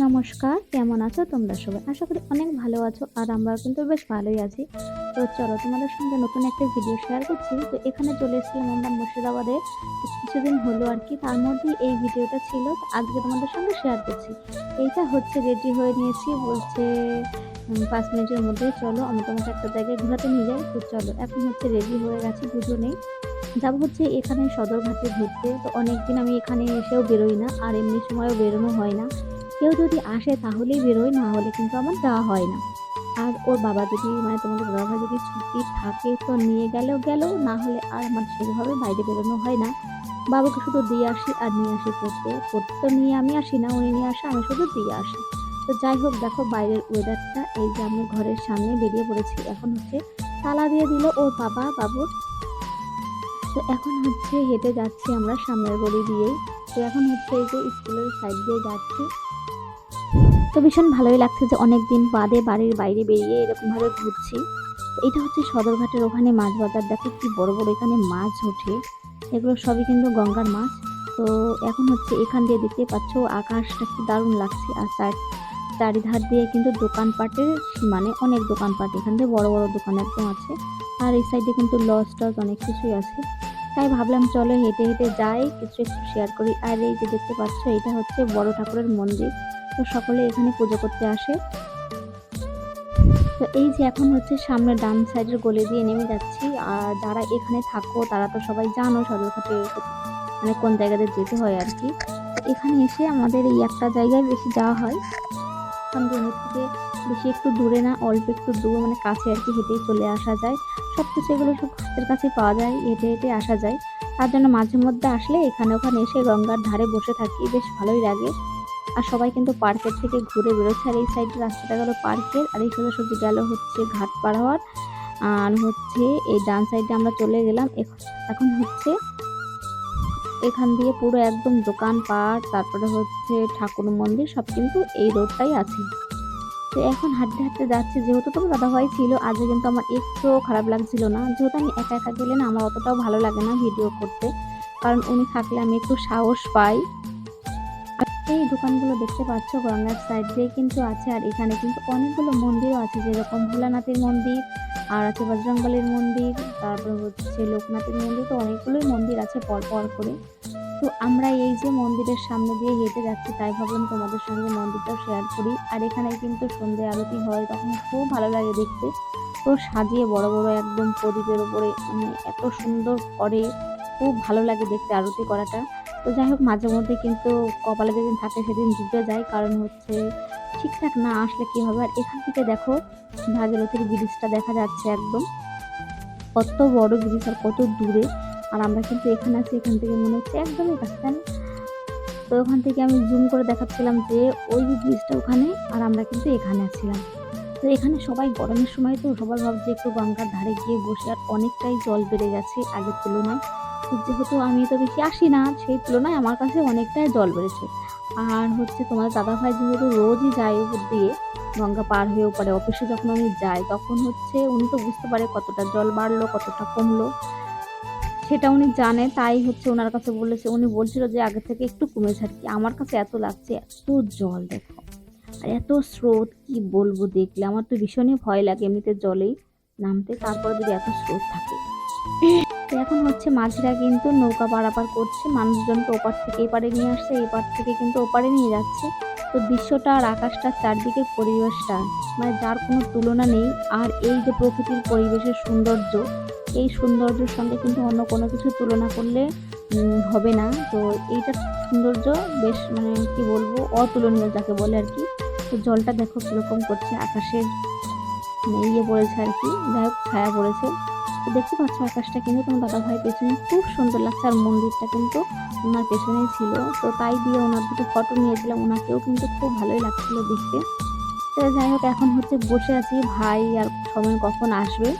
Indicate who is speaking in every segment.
Speaker 1: নমস্কার, কেমন আছো তোমরা সবাই? আশা করি অনেক ভালো আছো আর আমরাও কিন্তু বেশ ভালোই আছি। তো চলো তোমাদের সঙ্গে নতুন একটা ভিডিও শেয়ার করছি। তো এখানে চলে এসেছিলাম আমরা মুর্শিদাবাদে। কিছুদিন হলো আর কি, তার মধ্যে এই ভিডিওটা ছিল। আজকে তোমাদের সঙ্গে শেয়ার করছি। এইটা হচ্ছে রেডি হয়ে নিয়েছি বলছে পাঁচ মিনিটের মধ্যে। চলো আমি তোমাকে একটা জায়গায় ঘোরাতে নিয়ে যাই। তো চলো, এখন হচ্ছে রেডি হয়ে গেছি দুজনেই যাব হচ্ছে এখানে সদরঘাটে ঘুরতে। তো অনেকদিন আমি এখানে এসেও বেরোই না, আর এমনি সময়ও বেরোনো হয় না। কেউ যদি আসে তাহলেই বেরোয়, না হলে কিন্তু আমার যাওয়া হয় না। আর ওর বাবা যদি মানে তোমাদের বাবা যদি ছুটি থাকে তো নিয়ে গেলেও গেল, না হলে আর আমার সেভাবে বাইরে বেরোনো হয় না। বাবাকে শুধু দিয়ে আসি আর নিয়ে আসি পড়তে পড়তে তো নিয়ে আমি আসি না, উনি নিয়ে আসে, আমি শুধু দিয়ে আসি। তো যাই হোক, দেখো বাইরের ওয়েদারটা এই যে আমি ঘরের সামনে বেরিয়ে পড়েছি, এখন হচ্ছে তালা দিয়ে দিল ওর বাবা বাবুর তো এখন হচ্ছে হেঁটে যাচ্ছি আমরা সামনের গলি দিয়েই। তো এখন হচ্ছে এই যে স্কুলের সাইড দিয়ে যাচ্ছি। তো ভীষণ ভালোই লাগছে যে অনেক দিন বাদে বাড়ির বাইরে বেরিয়ে এরকমভাবে ঘুরছি। এটা হচ্ছে সদরঘাটের ওখানে মাছ বাজার। দেখো কি বড় বড় এখানে মাছ ওঠে। এগুলো সবই কিন্তু গঙ্গার মাছ। তো এখন হচ্ছে এখান দিয়ে দেখতে পাচ্ছ আকাশটা কি দারুণ লাগছে। আর চার চারিধার দিয়ে কিন্তু দোকানপাটের মানে অনেক দোকানপাট। এখান থেকে বড় বড় দোকান একদম আছে। আর এই সাইডে কিন্তু লজ টজ অনেক কিছুই আছে। তাই ভাবলাম চলো হেঁটে হেঁটে যাই, কিছু একটু শেয়ার করি। আর এই যে দেখতে পাচ্ছ, এটা হচ্ছে বড় ঠাকুরের মন্দির। তো সকলে এখানে পুজো করতে আসে। তো এই যে এখন হচ্ছে সামনে ডান সাইডের গলি দিয়ে নেমে যাচ্ছি। আর যারা এখানে থাকো, তারা তো সবাই জানো সদরঘাটে মানে কোন জায়গাতে যেতে হয় আর কি। এখানে এসে আমাদের এই একটা জায়গায় বেশি যাওয়া হয়। কারণ থেকে বেশি একটু দূরে না, অল্প একটু দূর মানে কাছে আর কি হেঁটেই চলে আসা যায়। সব কিছু এগুলো সব হাতের কাছে পাওয়া যায়, হেঁটে হেঁটে আসা যায়। তার জন্য মাঝে মধ্যে আসলে এখানে ওখানে এসে গঙ্গার ধারে বসে থাকি, বেশ ভালোই লাগে। আর সবাই কিন্তু পার্কের থেকে ঘুরে বেরোচ্ছে। আর এই সাইডে রাস্তাটা গেল পার্কের। আর এই সোজাসুজি গেল হচ্ছে ঘাট পার হওয়ার। আর হচ্ছে এই ডান সাইডে আমরা চলে গেলাম। এখন হচ্ছে এখান দিয়ে পুরো একদম দোকানপাট তারপরে হচ্ছে ঠাকুর মন্দির, সব কিন্তু এই রোডটাই আছে। তো এখন হাঁটতে হাঁটতে যাচ্ছে। যেহেতু তোমার দাদাভাই ছিল আজকে কিন্তু আমার একটুও খারাপ লাগছিল না। যেহেতু আমি একা একা গেলে না, আমার অতটাও ভালো লাগে না ভিডিও করতে। কারণ উনি থাকলে আমি একটু সাহস পাই। এই দোকানগুলো দেখতে পাচ্ছ গঙ্গার সাইড দিয়ে কিন্তু আছে, আর এখানে কিন্তু অনেকগুলো মন্দিরও আছে, যেরকম ভোলানাথের মন্দির, আর আছে বজরংবলীর মন্দির, তারপর হচ্ছে লোকনাথের মন্দির, তো অনেকগুলোই মন্দির আছে পর পর করে। তো আমরা এই যে মন্দিরের সামনে দিয়ে হেঁটে যাচ্ছি, তাই ভাবলাম তোমাদের সঙ্গে মন্দিরটাও শেয়ার করি। আর এখানে কিন্তু সন্ধে আরতি হয়, তখন খুব ভালো লাগে দেখতে। পুরো সাজিয়ে বড় বড় একদম প্রদীপের উপরে মানে এত সুন্দর করে, খুব ভালো লাগে দেখতে আরতি করাটা। তো যাই হোক, মাঝে মধ্যে কিন্তু কপালে যেদিন থাকে সেদিন ডুবে যায়। কারণ হচ্ছে ঠিকঠাক না আসলে কি হবে? আর এখান থেকে দেখো, ভাগীরথীর ব্রিজটা দেখা যাচ্ছে একদম। কত বড় ব্রিজ আর কত দূরে। আর আমরা কিন্তু এখানে আছি, এখান থেকে মনে হচ্ছে একদমই কাছে? তো ওখান থেকে আমি জুম করে দেখাচ্ছিলাম যে ওই ব্রিজটা ওখানে আর আমরা কিন্তু এখানে আছিলাম। তো এখানে সবাই গরমের সময় তো সবার ভাবছে একটু গঙ্গার ধারে গিয়ে বসে, আর অনেকটাই জল বেড়ে গেছে আগের তুলনায়। যেহেতু আমি তো বেশি আসি না, সেই তুলনায় আমার কাছে অনেকটাই জল বেড়েছে। আর হচ্ছে তোমার দাদাভাই যেহেতু রোজই যায় উপর দিয়ে, গঙ্গা পার হয়ে পারে অফিসে যখন আমি যাই, তখন হচ্ছে উনি তো বুঝতে পারে কতটা জল বাড়লো, কতটা কমলো। সেটা উনি জানে, তাই হচ্ছে ওনার কাছে বলেছে, উনি বলছিল যে আগে থেকে একটু কমেছে আর কি। আমার কাছে এত লাগছে, এত জল দেখো। আর এত স্রোত, কি বলব দেখলে? আমার তো ভীষণই ভয় লাগে এমনিতে জলেই নামতে, তারপরে যদি এত স্রোত থাকে। তো এখন হচ্ছে মাঝিরা কিন্তু নৌকা পারাপার করছে। মানুষজনকে ওপার থেকে এপারে নিয়ে আসছে, এপার থেকে কিন্তু ওপারে নিয়ে যাচ্ছে। তো দৃশ্যটা আর আকাশটার চারদিকের পরিবেশটা মানে যার কোনো তুলনা নেই। আর এই যে প্রকৃতির পরিবেশের সৌন্দর্য, এই সৌন্দর্যের সঙ্গে কিন্তু অন্য কোনো কিছু তুলনা করলে হবে না। তো এইটা সৌন্দর্য বেশ মানে কি বলব, অতুলনীয় যাকে বলে আর কি। তো জলটা দেখো কীরকম করছে, আকাশের মানে ইয়ে পড়েছে আর কি, যাই হোক ছায়া পড়েছে। তো দেখতে পাচ্ছ আকাশটা কিন্তু তোমার দাদা ভাই পেছনে খুব সুন্দর লাগছে, আর মন্দিরটা কিন্তু ওনার পেছনেই ছিল। তো তাই দিয়ে ওনার দুটো ফটো নিয়েছিলাম, ওনাকেও কিন্তু খুব ভালোই লাগছিল দেখতে। তো যাই হোক, এখন হচ্ছে বসে আছি, ভাই আর সময় কখন আসবে?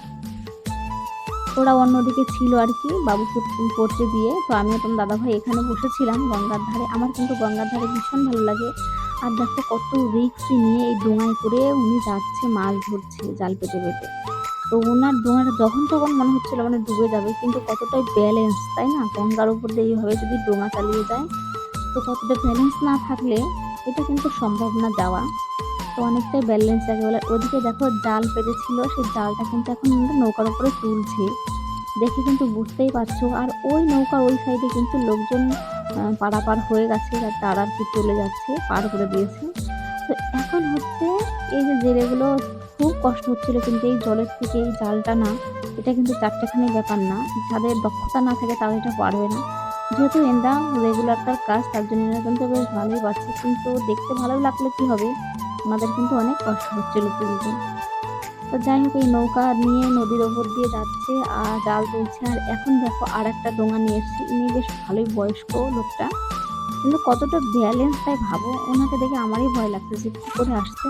Speaker 1: ওরা অন্যদিকে ছিল আর কি বাবুকে পড়তে দিয়ে তো আমি তোমার দাদা ভাই এখানে বসেছিলাম, গঙ্গার ধারে। আমার কিন্তু গঙ্গার ধারে ভীষণ ভালো লাগে। আর দেখো কত রিক্সি নিয়ে এই ডোঙায় করে উনি যাচ্ছে, মাছ ধরছে জাল পেটে পেটে তো ওনার ডোঙাটা যখন তখন মনে হচ্ছিল মানে ডুবে যাবে, কিন্তু কতটাই ব্যালেন্স তাই না? গঙ্গার উপর দিয়ে এইভাবে যদি ডোঙা চালিয়ে যায়, তো কতটা ব্যালেন্স না থাকলে এটা কিন্তু সম্ভব না যাওয়া। তো অনেকটাই ব্যালেন্স যাকে বলে ওদিকে দেখো জাল পেতেছিল সেই জালটা কিন্তু এখন নৌকার উপরে তুলছে। দেখে কিন্তু বুঝতেই পারছ। আর ওই নৌকার ওই সাইডে কিন্তু লোকজন পারাপার হয়ে গেছে, আর তারা আর কি চলে যাচ্ছে, পার করে দিয়েছে। তো এখন হচ্ছে এই যে জেলেগুলো খুব কষ্ট হচ্ছিল কিন্তু এই জলের থেকে, এই জালটা না, এটা কিন্তু চারটেখানি ব্যাপার না। যাদের দক্ষতা না থাকে তারা এটা পারবে না। যেহেতু এনরা রেগুলার তার কাজ, তার জন্য এরা কিন্তু বেশ ভালোই পাচ্ছে কিন্তু দেখতে ভালো লাগলে কি হবে? আমাদের কিন্তু অনেক কষ্ট হচ্ছিল তুলতে তো যাই হোক, এই নৌকা নিয়ে নদীর ওপর দিয়ে যাচ্ছে আর জাল তুলছে। আর এখন দেখো আর একটা ডোঙা নিয়ে এসছে। ইনি বেশ ভালোই বয়স্ক লোকটা। কিন্তু কতটা ব্যালেন্স তাই ভাবো? ওনাকে দেখে আমারই ভয় লাগছে যে কী করে আসছে?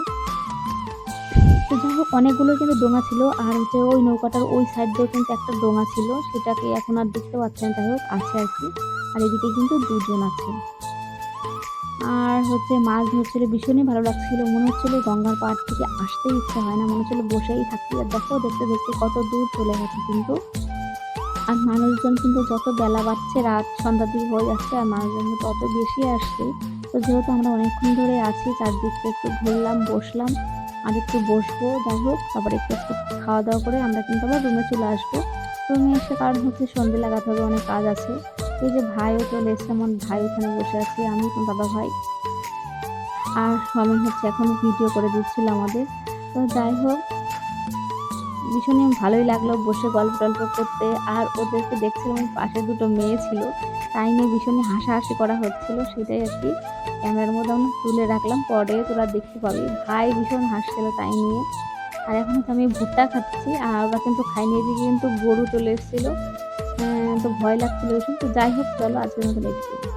Speaker 1: তো যাই হোক, অনেকগুলো কিন্তু ডোঙা ছিল। আর হচ্ছে ওই নৌকাটার ওই সাইড দিয়েও কিন্তু একটা ডোঙা ছিল। সেটাকে এখন আর দেখতে পাচ্ছেন যাই হোক, আছে আর কি। আর এদিকে কিন্তু দুজন আছে। আর হচ্ছে মাছ ধরছিল, ভীষণই ভালো লাগছিল। মনে হচ্ছিল গঙ্গার পাড় থেকে আসতেই ইচ্ছে হয় না। মনে হচ্ছিল বসেই থাকি আর দেখো, দেখতে দেখতে কত দূর চলে গেছে কিন্তু। আর মানুষজন কিন্তু যত বেলা বাড়ছে, রাত সন্ধ্যা দিকে হয়ে যাচ্ছে, আর মানুষজন কিন্তু তত বেশি আসছে। তো যেহেতু আমরা অনেকক্ষণ ধরে আছি, চারদিকটা একটু ঘুরলাম, বসলাম আর একটু বসবো, যাই হোক, তারপরে একটু খাওয়া দাওয়া করে আমরা কিন্তু আবার রুমে চলে আসব। রুমে এসে কারণ হচ্ছে সন্ধে লাগাতে হবে, অনেক কাজ আছে। এই যে ভাইও চলে এসছে, আমার ভাই ওখানে বসে আছে, আমি তো দাদা ভাই। আর আমি হচ্ছে এখন ভিডিও করে দিচ্ছিল আমাদের। তো যাই হোক ভীষণই ভালোই লাগল বসে গল্প টল্প করতে। আর ওদেরকে দেখছিলাম পাশে দুটো মেয়ে ছিল, তাই নিয়ে ভীষণই হাসাহাসি করা হচ্ছিল, সেটাই আর কি। ক্যামেরার মধ্যে আমি তুলে রাখলাম পরে তোরা দেখতে পাবি। ভাই ভীষণ হাসছিল তাই নিয়ে। আর এখন তো আমি ভুট্টা খাচ্ছি আর ওরা কিন্তু খাইনি এদিকে কিন্তু গরু চলে এসেছিল। আহ, তো ভয় লাগছিল ওষুধ তো যাই হোক চলো আজকের মতো লেগে